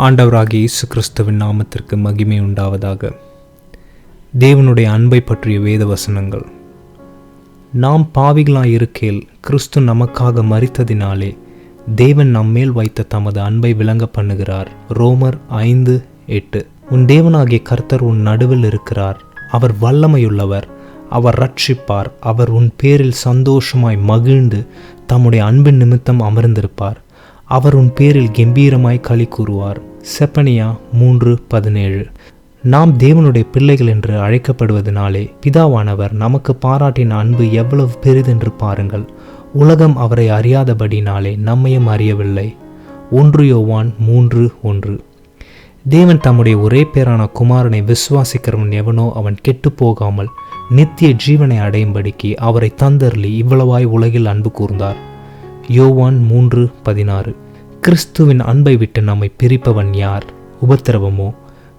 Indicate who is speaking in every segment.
Speaker 1: ஆண்டவராகிய இயேசு கிறிஸ்துவின் நாமத்திற்கு மகிமை உண்டாவதாக. தேவனுடைய அன்பை பற்றிய வேத வசனங்கள் நாம் பாவிகளாய் இருக்கையில் கிறிஸ்து நமக்காக மறித்ததினாலே தேவன் நம்மேல் வைத்த தமது அன்பை விளங்க பண்ணுகிறார். ரோமர் ஐந்து எட்டு. உன் தேவனாகிய கர்த்தர் உன் நடுவில் இருக்கிறார். அவர் வல்லமையுள்ளவர். அவர் ரட்சிப்பார் அவர் உன் பேரில் சந்தோஷமாய் மகிழ்ந்து தம்முடைய அன்பின் நிமித்தம் அமர்ந்திருப்பார். அவர் உன் பேரில் கம்பீரமாய் களி கூறுவார். செப்பனியா மூன்று பதினேழு. நாம் தேவனுடைய பிள்ளைகள் என்று அழைக்கப்படுவதனாலே பிதாவானவர் நமக்கு பாராட்டின அன்பு எவ்வளவு பெரிதென்று பாருங்கள். உலகம் அவரை அறியாதபடினாலே நம்மையும் அறியவில்லை. ஒன்று யோவான் மூன்று ஒன்று. தேவன் தம்முடைய ஒரே பேரான குமாரனை விசுவாசிக்கிறவன் எவனோ அவன் கெட்டு போகாமல் நித்திய ஜீவனை அடையும்படிக்கு அவரை தந்தர்லி இவ்வளவாய் உலகில் அன்பு கூர்ந்தார். யோவான் மூன்று பதினாறு. கிறிஸ்துவின் அன்பை விட்டு நம்மை பிரிப்பவன் யார்? உபத்திரவமோ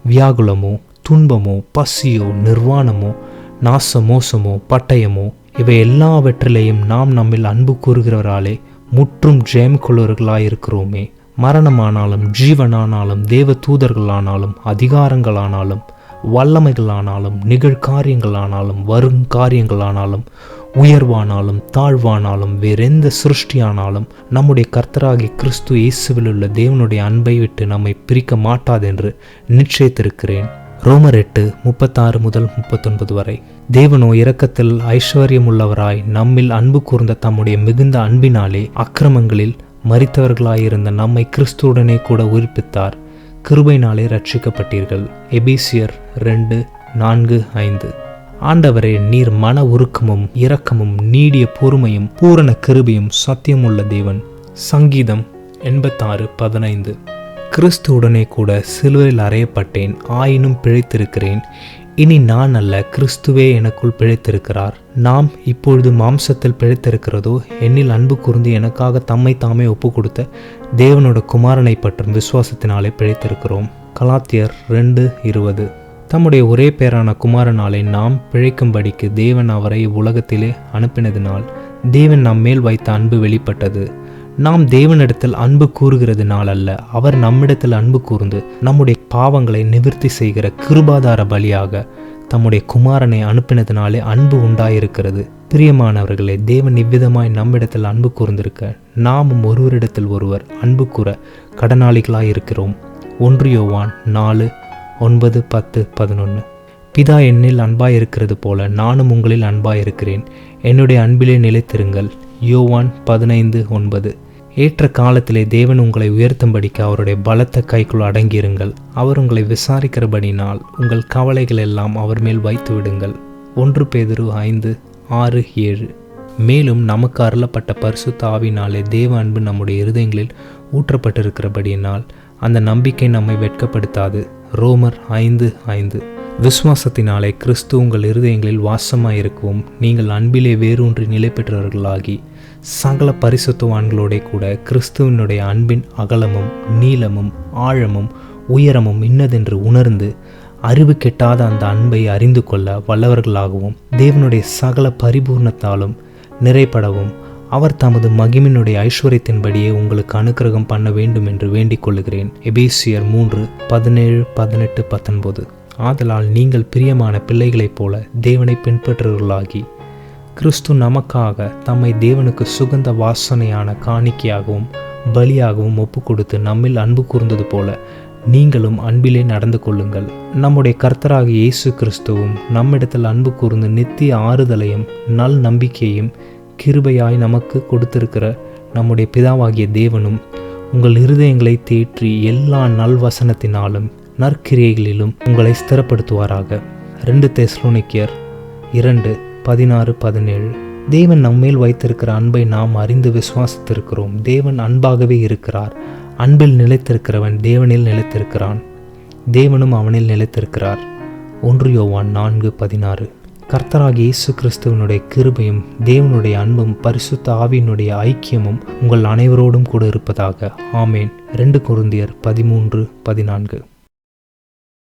Speaker 1: வியாகுலமோ துன்பமோ பசியோ நிர்வாணமோ நாச மோசமோ பட்டயமோ இவை எல்லாவற்றிலேயும் நாம் நம்மில் அன்பு கூறுகிறவராலே முற்றும் ஜெயம் கொள்வர்களாயிருக்கிறோமே மரணமானாலும் ஜீவனானாலும் தேவ தூதர்களானாலும் அதிகாரங்களானாலும் வல்லமைகளானாலும் நிகழ்காரியங்களானாலும் வருங்காரியங்களானாலும் உயர்வானாலும் தாழ்வானாலும் வேறெந்த சிருஷ்டியானாலும் நம்முடைய கர்த்தராகி கிறிஸ்து இயேசுவில் உள்ள தேவனுடைய அன்பை விட்டு நம்மை பிரிக்க மாட்டாதென்று நிச்சயித்திருக்கிறேன். ரோமர் எட்டு முப்பத்தாறு முதல் முப்பத்தொன்பது வரை. தேவனோ இரக்கத்தில் ஐஸ்வர்யமுள்ளவராய் நம்மில் அன்பு கூர்ந்த தம்முடைய மிகுந்த அன்பினாலே அக்கிரமங்களில் மறித்தவர்களாயிருந்த நம்மை கிறிஸ்துவுடனே கூட உயிர்ப்பித்தார். கிருபையினாலே ரட்சிக்கப்பட்டீர்கள் எபிசியர் ரெண்டு நான்கு ஐந்து. ஆண்டவரே நீர் மன உருக்கமும் இரக்கமும் நீடிய பொறுமையும் பூரண கிருபையும் சத்தியமுள்ள தேவன். சங்கீதம் எண்பத்தாறு பதினைந்து. கிறிஸ்துவுடனே கூட சிலுவையில் அறையப்பட்டேன் ஆயினும் பிழைத்திருக்கிறேன். இனி நான் அல்ல கிறிஸ்துவே எனக்குள் பிழைத்திருக்கிறார். நாம் இப்பொழுது மாம்சத்தில் பிழைத்திருக்கிறதோ என்னில் அன்பு கூர்ந்து எனக்காக தம்மை தாமே ஒப்பு கொடுத்த தேவனோட குமாரனை பற்றும் விசுவாசத்தினாலே பிழைத்திருக்கிறோம். கலாத்தியர் ரெண்டு இருபது. தம்முடைய ஒரே பேரான குமாரனாலே நாம் பிழைக்கும்படிக்கு தேவன் அவரை உலகத்திலே அனுப்பினதினால் தேவன் நம் மேல் வைத்த அன்பு வெளிப்பட்டது. நாம் தேவனிடத்தில் அன்பு கூறுகிறதுனால் அல்ல. அவர் நம்மிடத்தில் அன்பு கூர்ந்து நம்முடைய பாவங்களை நிவர்த்தி செய்கிற கிருபாதார பலியாக தம்முடைய குமாரனை அனுப்பினதினாலே அன்பு உண்டாயிருக்கிறது. பிரியமானவர்களே தேவன் இவ்விதமாய் நம்மிடத்தில் அன்பு கூர்ந்திருக்க நாமும் ஒருவரிடத்தில் ஒருவர் அன்பு கூற கடனாளிகளாயிருக்கிறோம். ஒன்று யோவான் நாலு ஒன்பது பத்து பதினொன்று பிதா என்னில் அன்பாயிருக்கிறது போல நானும் உங்களில் அன்பாயிருக்கிறேன். என்னுடைய அன்பிலே நிலைத்திருங்கள். யோவான் பதினைந்து ஒன்பது. ஏற்ற காலத்திலே தேவன் உங்களை உயர்த்தும்படிக்கு அவருடைய பலத்த கைக்குள் அடங்கியிருங்கள். அவர் உங்களை விசாரிக்கிறபடினால் உங்கள் கவலைகள் எல்லாம் அவர் மேல் வைத்து விடுங்கள். ஒன்று பேதரு ஐந்து ஆறு ஏழு. மேலும் நமக்கு அருளப்பட்ட பரிசு தாவினாலே தேவ அன்பு நம்முடைய இருதயங்களில் ஊற்றப்பட்டிருக்கிறபடியினால் அந்த நம்பிக்கை நம்மை வெட்கப்படுத்தாது. ரோமர் ஐந்து ஐந்து. விசுவாசத்தினாலே கிறிஸ்து உங்கள் இருதயங்களில் வாசமாயிருக்கவும் நீங்கள் அன்பிலே வேரூன்றி நிலை பெற்றவர்களாகி சகல பரிசுத்தவான்களோட கூட கிறிஸ்துவனுடைய அன்பின் அகலமும் நீளமும் ஆழமும் உயரமும் இன்னதென்று உணர்ந்து அறிவு கெட்டாத அந்த அன்பை அறிந்து கொள்ள வல்லவர்களாகவும். தேவனுடைய சகல பரிபூர்ணத்தாலும் நிறைப்படவும் அவர் தமது மகிமினுடைய ஐஸ்வர்யத்தின்படியே உங்களுக்கு அனுக்கிரகம் பண்ண வேண்டும் என்று வேண்டிக் கொள்ளுகிறேன் எபேசியர் மூன்று பதினேழு பதினெட்டு பத்தொன்பது. ஆதலால் நீங்கள் பிரியமான பிள்ளைகளைப் போல தேவனை பின்பற்றுவர்களாகி கிறிஸ்து நமக்காக தம்மை தேவனுக்கு சுகந்த வாசனையான காணிக்கையாகவும் பலியாகவும் ஒப்பு கொடுத்து நம்மில் அன்பு கூர்ந்தது போல நீங்களும் அன்பிலே நடந்து கொள்ளுங்கள். நம்முடைய கர்த்தராக இயேசு கிறிஸ்துவும் நம்மிடத்தில் அன்பு கூர்ந்து நித்திய ஆறுதலையும் நல் நம்பிக்கையும் கிருபையாய் நமக்கு கொடுத்திருக்கிற நம்முடைய பிதாவாகிய தேவனும் உங்கள் இருதயங்களை தேற்றி எல்லா நல்வசனத்தினாலும் நற்கிரியைகளிலும் உங்களை ஸ்திரப்படுத்துவாராக. ரெண்டு தெஸ்லோனிக்கியர் இரண்டு பதினாறு பதினேழு. தேவன் நம்மேல் வைத்திருக்கிற அன்பை நாம் அறிந்து விசுவாசித்திருக்கிறோம். தேவன் அன்பாகவே இருக்கிறார். அன்பில் நிலைத்திருக்கிறவன் தேவனில் நிலைத்திருக்கிறான். தேவனும் அவனில் நிலைத்திருக்கிறார். ஒன்று யோவான் நான்கு பதினாறு. கர்த்தராகி இயேசு கிறிஸ்துவனுடைய கிருபையும் தேவனுடைய அன்பும் பரிசுத்த ஆவியினுடைய ஐக்கியமும் உங்கள் அனைவரோடும் கூட இருப்பதாக. ஆமேன். ரெண்டு குருந்தியர் பதிமூன்று பதினான்கு.